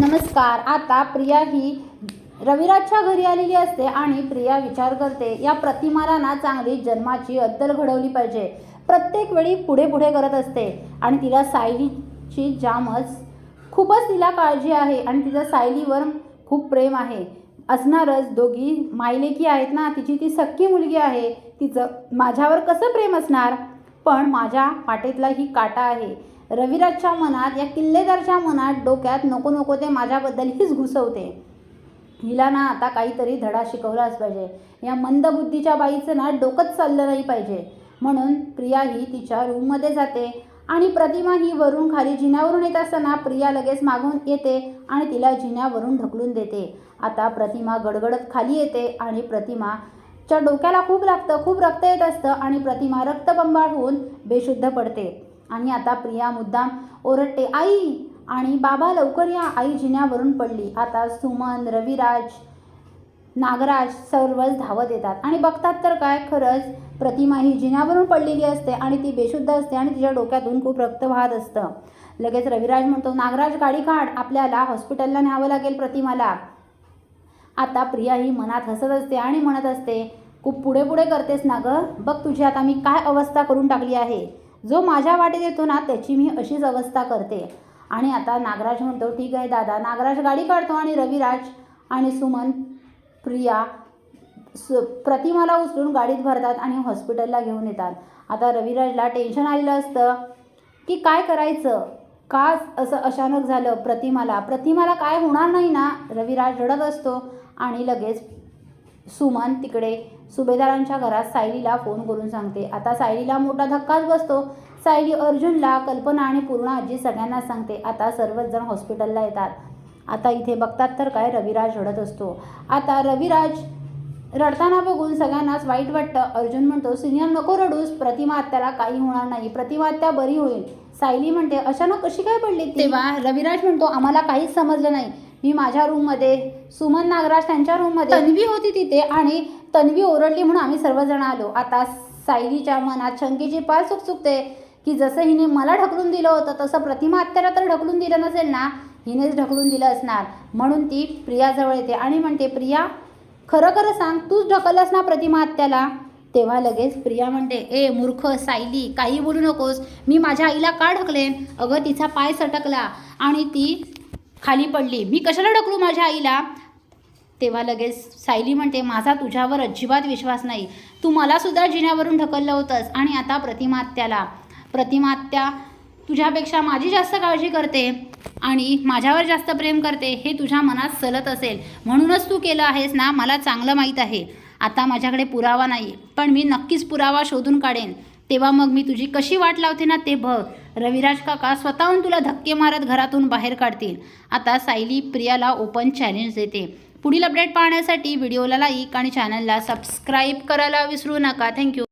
नमस्कार आता प्रिया ही रविराजच्या घरी आलेली असते आणि प्रिया विचार करते या प्रतिमाला ना चांगली जन्माची अद्दल घडवली पाहिजे. प्रत्येक वेळी पुढे पुढे करत असते आणि तिला सायलीची जामच खूपच तिला काळजी आहे आणि तिचं सायलीवर खूप प्रेम आहे. असणारच दोघी मायलेकी आहेत ना तिची ती सख्खी मुलगी आहे तिचं माझ्यावर कसं प्रेम असणार? पण माझ्या पाठीतला ही काटा आहे. रविराजच्या मनात या किल्लेदारच्या मनात डोक्यात नको नको ते माझ्याबद्दल हीच घुसवते. हिला ना आता काहीतरी धडा शिकवलाच पाहिजे. या मंदबुद्धीच्या बाईचं ना डोकंच चाललं नाही पाहिजे. म्हणून प्रिया ही तिच्या रूममध्ये जाते आणि प्रतिमा ही वरून खाली जिन्यावरून येत असताना प्रिया लगेच मागून येते आणि तिला जिन्यावरून ढकलून देते. आता प्रतिमा गडगडत खाली येते आणि प्रतिमा च्या डोक्याला खूप लागतं खूप रक्त येत असतं आणि प्रतिमा रक्तबंबाळ होऊन बेशुद्ध पडते. आणि आता प्रिया मुद्दाम ओरडते आई! आणि बाबा लवकर या आई जिन्यावरून पडली. आता सुमन रविराज नागराज सर्वच धावत येतात. आणि बघतात तर काय खरंच प्रतिमा ही जिन्यावरून पडलेली असते आणि ती बेशुद्ध असते आणि तिच्या डोक्यातून खूप रक्त वाहत असतं. लगेच रविराज म्हणतो नागराज गाडी काढ. आपल्याला हॉस्पिटलला न्यावं लागेल प्रतिमाला. आता प्रिया ही मनात हसत असते आणि म्हणत असते खूप पुढे पुढे करतेस ना गं? बघ तुझी आता मी काय अवस्था करून टाकली आहे. जो माझ्या वाटेत येतो ना त्याची मी अशीच अवस्था करते. आणि आता नागराज म्हणतो ठीक आहे दादा. नागराज गाडी काढतो आणि रविराज आणि सुमन प्रिया सु प्रतिमाला उचलून गाडीत भरतात आणि हॉस्पिटलला घेऊन येतात. आता रविराजला टेन्शन आलेलं असतं की काय करायचं? का असं अचानक झालं प्रतिमाला? प्रतिमाला काय होणार नाही ना? रविराज रडत असतो आणि लगेच सुमन तिकडे सुभेदारांच्या घरात सायलीला फोन करून सांगते. आता सायलीला मोठा धक्काच बसतो. सायली अर्जुनला कल्पना आणि पूर्ण आजी सगळ्यांना सांगते. आता सर्वच जण हॉस्पिटलला येतात. आता इथे बघतात तर काय रविराज रडत असतो. आता रविराज रडताना बघून सगळ्यांनाच वाईट वाटतं. अर्जुन म्हणतो सिनियर नको रडूस. प्रतिमा आत्याला काही होणार नाही. प्रतिमा आत्या बरी होईल. सायली म्हणते अचानक कशी काय पडली तेव्हा रविराज म्हणतो आम्हाला काहीच समजलं नाही. मी माझ्या रूममध्ये सुमन नागराज त्यांच्या रूममध्ये तन्वी होती तिथे आणि तन्वी ओरडली म्हणून आम्ही सर्वजण आलो. आता सायलीच्या मनात शंकेची पाय चुकचुकते की जसं हिने मला ढकलून दिलं होतं तसं प्रतिमा आत्याला तर ढकलून दिलं नसेल ना? हिनेच ढकलून दिलं असणार. म्हणून ती प्रियाजवळ येते आणि म्हणते प्रिया खरं खरं सांग तूच ढकललंस ना प्रतिमा आत्याला तेव्हा लगेच प्रिया म्हणते ए मूर्ख सायली काही बोलू नकोस. मी माझ्या आईला का ढकलेन? अगं तिचा पाय सटकला. आणि ती खाली पडली. मी कशाला ढकलू माझ्या आईला? तेव्हा लगेच सायली म्हणते माझा तुझ्यावर अजिबात विश्वास नाही. तू मला सुद्धा जिन्यावरून ढकललं होतंस आणि आता प्रतिमात्याला प्रतिमात्या तुझ्यापेक्षा माझी जास्त काळजी करते आणि माझ्यावर जास्त प्रेम करते हे तुझ्या मनात सलत असेल. म्हणूनच तू केलं आहेस ना मला चांगलं माहीत आहे. आता माझ्याकडे पुरावा नाही पण मी नक्कीच पुरावा शोधून काढेन. तेव्हा मग मी तुझी कशी वाट लावते ना ते बघ. रविराज काका स्वतःहून तुला धक्के मारत घरातून बाहेर काढतील. आता सायली प्रियाला ओपन चॅलेंज देते. पुढील अपडेट पाहण्यासाठी व्हिडिओला लाईक आणि चॅनलला सबस्क्राईब करायला विसरू नका. थँक्यू